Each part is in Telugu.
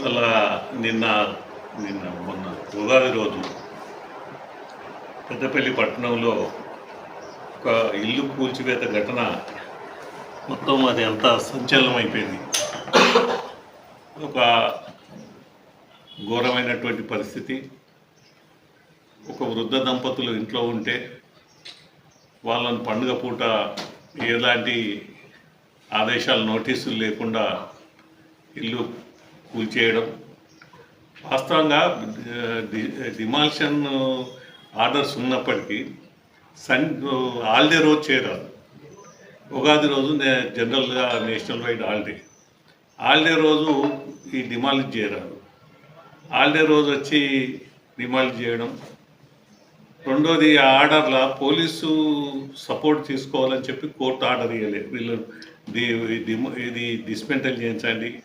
అలా నిన్న నిన్న మొన్న ఉగాది రోజు పెద్దపల్లి పట్టణంలో ఒక ఇల్లు కూల్చివేత ఘటన మొత్తం అది అంతా సంచలనం అయిపోయింది ఒక ఘోరమైనటువంటి పరిస్థితి. ఒక వృద్ధ దంపతులు ఇంట్లో ఉంటే వాళ్ళని పండుగ పూట ఎలాంటి ఆదేశాలు నోటీసులు లేకుండా ఇల్లు కూల్చేయడం. వాస్తవంగా డిమాల్షన్ ఆర్డర్స్ ఉన్నప్పటికీ సన్ హాలిడే రోజు చేయరాదు ఉగాది రోజు నే- జనరల్గా నేషనల్ వైడ్ హాలిడే. హాలిడే రోజు ఈ డిమాలిష్ చేయరాదు హాలిడే రోజు వచ్చి డిమాలిష్ చేయడం. రెండోది ఆ ఆర్డర్ల పోలీసు సపోర్ట్ తీసుకోవాలని చెప్పి కోర్టు ఆర్డర్ ఇవ్వలేదు వీళ్ళు ఇది డిస్మెంటల్ చేయించండి.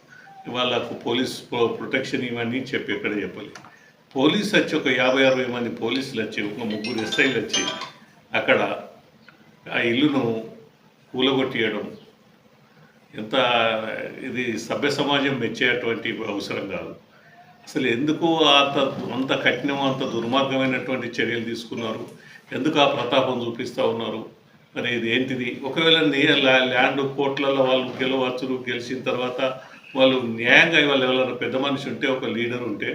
వాళ్ళకు పోలీస్ ప్రొటెక్షన్ ఇవన్నీ చెప్పి ఎక్కడ చెప్పాలి. పోలీస్ వచ్చి ఒక యాభై అరవై మంది పోలీసులు వచ్చి ఒక ముగ్గురు ఎస్ఐలు వచ్చి అక్కడ ఆ ఇల్లును కూలగొట్టియడం ఎంత ఇది సభ్య సమాజం మెచ్చేటువంటి అవసరం కాదు. అసలు ఎందుకు అంత అంత కఠినం అంత దుర్మార్గమైనటువంటి చర్యలు తీసుకున్నారు? ఎందుకు ఆ ప్రతాపం చూపిస్తూ ఉన్నారు? మరి ఇది ఏంటిది? ఒకవేళ ల్యాండ్ కోట్లలో వాళ్ళు గెలవచ్చు గెలిచిన తర్వాత వాళ్ళు న్యాయంగా వాళ్ళు ఎవరైనా పెద్ద మనిషి ఉంటే ఒక లీడర్ ఉంటే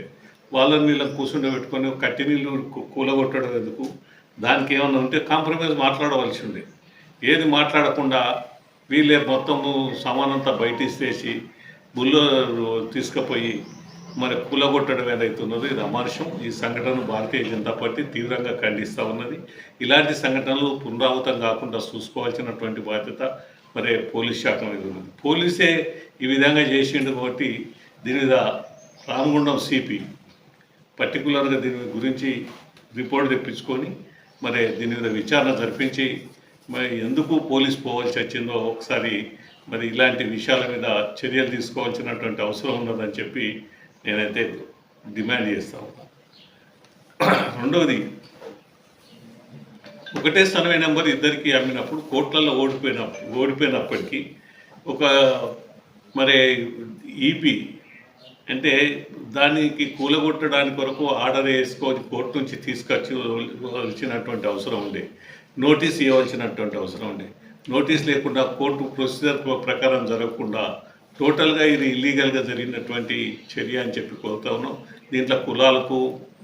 వాళ్ళని వీళ్ళని కూర్చుండబెట్టుకొని కట్టి నీళ్ళు కూలగొట్టడం ఎందుకు? దానికి ఏమన్నా ఉంటే కాంప్రమైజ్ మాట్లాడవలసి ఉండే ఏది మాట్లాడకుండా వీళ్ళే మొత్తము సమానంతా బయట ఇస్తేసి బుల్లో తీసుకుపోయి మరి కూలగొట్టడం ఏదైతున్నదో ఇది అమానుషం. ఈ సంఘటన భారతీయ జనతా పార్టీ తీవ్రంగా ఖండిస్తూ ఉన్నది. ఇలాంటి సంఘటనలు పునరావృతం కాకుండా చూసుకోవాల్సినటువంటి బాధ్యత మరి పోలీస్ శాఖ మీద ఉన్నది. పోలీసే ఈ విధంగా చేసిండు కాబట్టి దీని మీద రామగుండం సిపి పర్టికులర్గా దీని గురించి రిపోర్ట్ తెప్పించుకొని మరి దీని మీద విచారణ జరిపించి మరి ఎందుకు పోలీస్ పోవాల్సి వచ్చిందో ఒకసారి మరి ఇలాంటి విషయాల మీద చర్యలు తీసుకోవాల్సినటువంటి అవసరం ఉన్నదని చెప్పి నేనైతే డిమాండ్ చేస్తా ఉన్నా. రెండవది ఒకటే సర్వే నెంబర్ ఇద్దరికి అమ్మినప్పుడు కోట్లలో ఓడిపోయిన ఓడిపోయినప్పటికీ ఒక మరి ఈపీ అంటే దానికి కూలగొట్టడానికి కొరకు ఆర్డర్ వేసుకొని కోర్టు నుంచి తీసుకొచ్చివలసినటువంటి అవసరం ఉండే. నోటీస్ ఇవ్వాల్సినటువంటి అవసరం ఉండే. నోటీస్ లేకుండా కోర్టు ప్రొసీజర్ ప్రకారం జరగకుండా టోటల్గా ఇది ఇల్లీగల్గా జరిగినటువంటి చర్య అని చెప్పి కోరుతా ఉన్నాం. దీంట్లో కులాలకు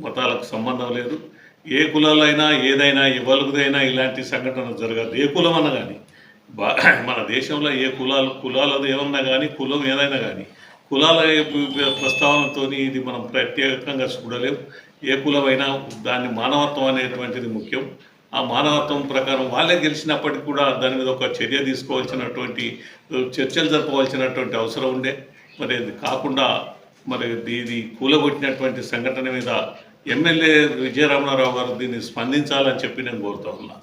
మతాలకు సంబంధం లేదు. ఏ కులాలైనా ఏదైనా ఎవరిదైనా ఇలాంటి సంఘటన జరగదు. ఏ కులం అన్న కానీ బా మన దేశంలో ఏ కులాలు కులాలది ఏమన్నా కానీ కులం ఏదైనా కానీ కులాల ప్రస్తావనతో ఇది మనం ప్రత్యేకంగా చూడలేం ఏ కులమైనా దాన్ని మానవత్వం అనేటువంటిది ముఖ్యం. ఆ మానవత్వం ప్రకారం వాళ్ళే గెలిచినప్పటికీ కూడా దాని మీద ఒక చర్య తీసుకోవాల్సినటువంటి చర్చలు జరపవలసినటువంటి అవసరం ఉండే. మరి అది కాకుండా మరి ఇది కూలగొట్టినటువంటి సంఘటన మీద ఎమ్మెల్యే విజయరామరావు గారు దీన్ని స్పందించాలని చెప్పి నేను కోరుతా ఉన్నా.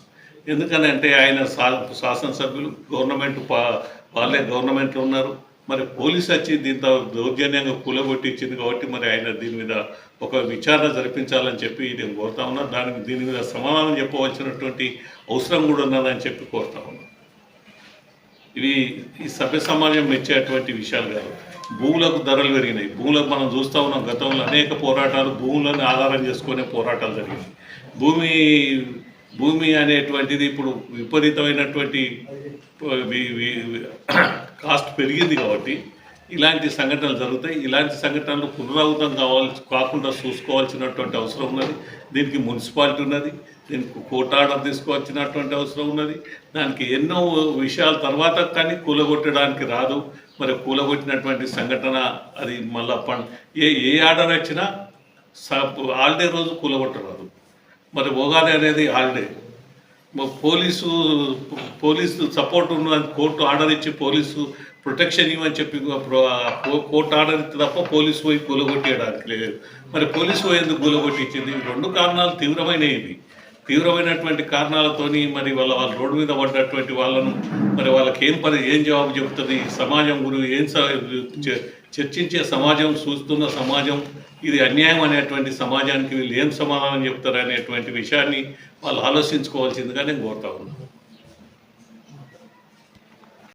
ఎందుకని అంటే ఆయన శా శాసనసభ్యులు గవర్నమెంట్ పా వాళ్ళే గవర్నమెంట్లో ఉన్నారు. మరి పోలీస్ వచ్చి దీంతో దౌర్జన్యంగా కూలగొట్టించింది కాబట్టి మరి ఆయన దీని మీద ఒక విచారణ జరిపించాలని చెప్పి నేను కోరుతా ఉన్నా. దానికి దీని మీద సమాధానం చెప్పవలసినటువంటి అవసరం కూడా ఉన్నదని చెప్పి కోరుతా ఉన్నా. ఇవి ఈ సభ్య సమాజం మెచ్చేటువంటి విషయాలు కాదు. భూములకు ధరలు పెరిగినాయి. భూములకు మనం చూస్తూ ఉన్నాం గతంలో అనేక పోరాటాలు భూములను ఆధారం చేసుకునే పోరాటాలు జరిగినాయి. భూమి భూమి అనేటువంటిది ఇప్పుడు విపరీతమైనటువంటి కాస్ట్ పెరిగింది కాబట్టి ఇలాంటి సంఘటనలు జరుగుతాయి. ఇలాంటి సంఘటనలు పునరావృతం కావాల్సి కాకుండా చూసుకోవాల్సినటువంటి అవసరం ఉన్నది. దీనికి మున్సిపాలిటీ ఉన్నది. దీనికి కోర్ట్ ఆర్డర్ తీసుకోవాల్సినటువంటి అవసరం ఉన్నది. దానికి ఎన్నో విషయాల తర్వాత కానీ కూలగొట్టడానికి రాదు. మరి కూలగొట్టినటువంటి సంఘటన అది మళ్ళా పం ఏ ఏ ఆర్డర్ వచ్చినా హాలిడే రోజు కూలగొట్టరాదు. మరి ఉగాది అనేది హాలిడే. పోలీసు పోలీసు సపోర్ట్ ఉన్న కోర్టు ఆర్డర్ ఇచ్చి పోలీసు ప్రొటెక్షన్ ఇవ్వని చెప్పి కోర్టు ఆర్డర్ ఇస్తే తప్ప పోలీసు పోయి కూలగొట్టేయడానికి లేదు. మరి పోలీసు పోయి ఎందుకు కూలగొట్టి రెండు కారణాలు తీవ్రమైనవి. తీవ్రమైనటువంటి కారణాలతోని మరి వాళ్ళ వాళ్ళ రోడ్డు మీద పడ్డటువంటి వాళ్ళను మరి వాళ్ళకి ఏం పని ఏం జవాబు చెబుతుంది? సమాజం గురించి ఏం చర్చించే సమాజం చూస్తున్న సమాజం ఇది అన్యాయం అనేటువంటి సమాజానికి వీళ్ళు ఏం సమాధానం చెప్తారు అనేటువంటి విషయాన్ని వాళ్ళు ఆలోచించుకోవాల్సిందిగా నేను కోరుతా ఉన్నాను.